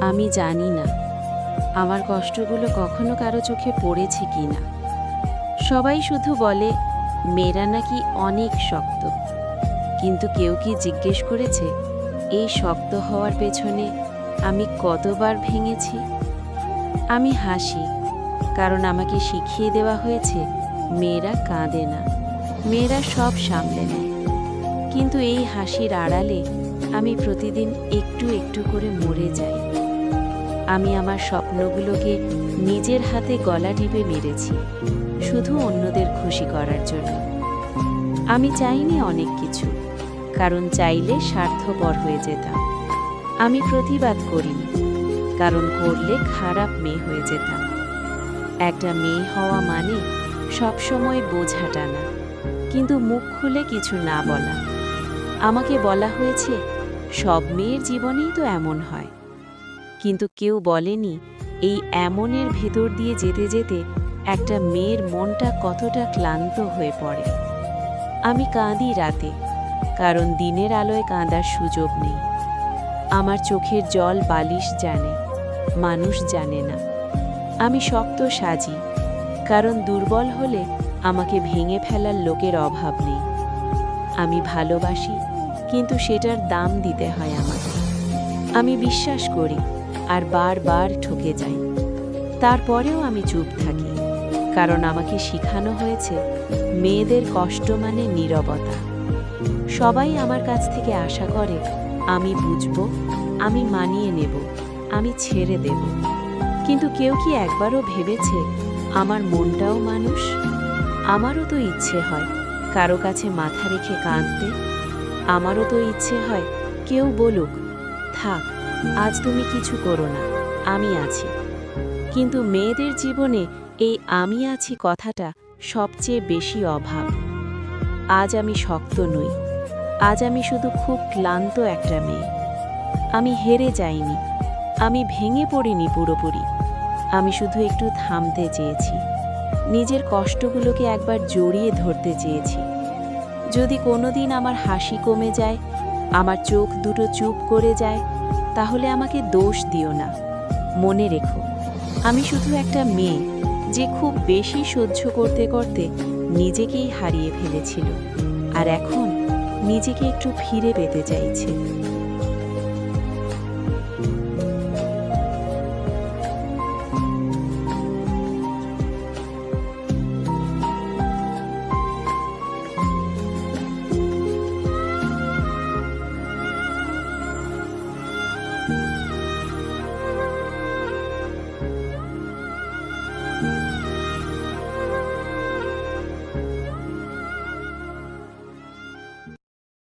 আমি জানি না। আমার কষ্টগুলো কখনো কারও চোখে পড়েছে কি না। সবাই শুধু বলে, মেয়েরা নাকি অনেক শক্ত। কিন্তু কেউ কি জিজ্ঞেস করেছে, এই শক্ত হওয়ার পেছনে আমি কতবার ভেঙেছি? আমি হাসি, কারণ আমাকে শিখিয়ে দেওয়া হয়েছে, মেয়েরা কাঁদে না, মেয়েরা সব সামলে নেয়। কিন্তু এই হাসির আড়ালে আমি প্রতিদিন একটু একটু করে মরে যাই। আমি আমার স্বপ্নগুলোকে নিজের হাতে গলা টিপে মেরেছি, শুধু অন্যদের খুশি করার জন্য। আমি চাইনি অনেক কিছু, কারণ চাইলে স্বার্থপর হয়ে যেতাম। আমি প্রতিবাদ করিনি, কারণ করলে খারাপ মেয়ে হয়ে যেতাম। একটা মেয়ে হওয়া মানে সবসময় বোঝা টানা কিন্তু মুখ খুলে কিছু না বলা। আমাকে বলা হয়েছে, সব মেয়ের জীবনেই তো এমন হয়। কিন্তু কেউ বলেনি, এই এমনের ভেতর দিয়ে যেতে যেতে একটা মেয়ের মনটা কতটা ক্লান্ত হয়ে পড়ে। আমি কাঁদি রাতে, কারণ দিনের আলোয় কাঁদার সুযোগ নেই। আমার চোখের জল বালিশ জানে, মানুষ জানে না। আমি শক্ত সাজি, কারণ দুর্বল হলে আমাকে ভেঙে ফেলার লোকের অভাব নেই। আমি ভালোবাসি, কিন্তু সেটার দাম দিতে হয় আমাকে। আমি বিশ্বাস করি আর বারবার ঠকে যাই। তারপরেও আমি চুপ থাকি, কারণ আমাকে শেখানো হয়েছে মেয়েদের কষ্ট মানে নীরবতা। সবাই আমার কাছ থেকে আশা করে, আমি বুঝব, আমি মানিয়ে নেব, আমি ছেড়ে দেব। কিন্তু কেউ কি একবারও ভেবেছে, আমার মনটাও মানুষ? আমারও তো ইচ্ছে হয় কারও কাছে মাথা রেখে কাঁদতে। আমারও তো ইচ্ছে হয়, কেউ বলুক, থাক। আজ তুমি কিছু করো না, আমি আছি। কিন্তু মেয়েদের জীবনে এই আমি আছি কথাটা সবচেয়ে বেশি অভাব। আজ আমি শক্ত নই, আজ আমি শুধু খুব ক্লান্ত একটা মেয়ে। আমি হেরে যাইনি, আমি ভেঙে পড়িনি পুরোপুরি। আমি শুধু একটু থামতে চেয়েছি, নিজের কষ্টগুলোকে একবার জড়িয়ে ধরতে চেয়েছি। যদি কোনোদিন আমার হাসি কমে যায়, আমার চোখ দুটো চুপ করে যায় তাহলে আমাকে দোষ দিও না। মনে রেখো, আমি শুধু একটা মেয়ে যে খুব বেশি সহ্য করতে করতে নিজেকেই হারিয়ে ফেলেছিল, আর এখন নিজেকে একটু ফিরে পেতে চাইছে।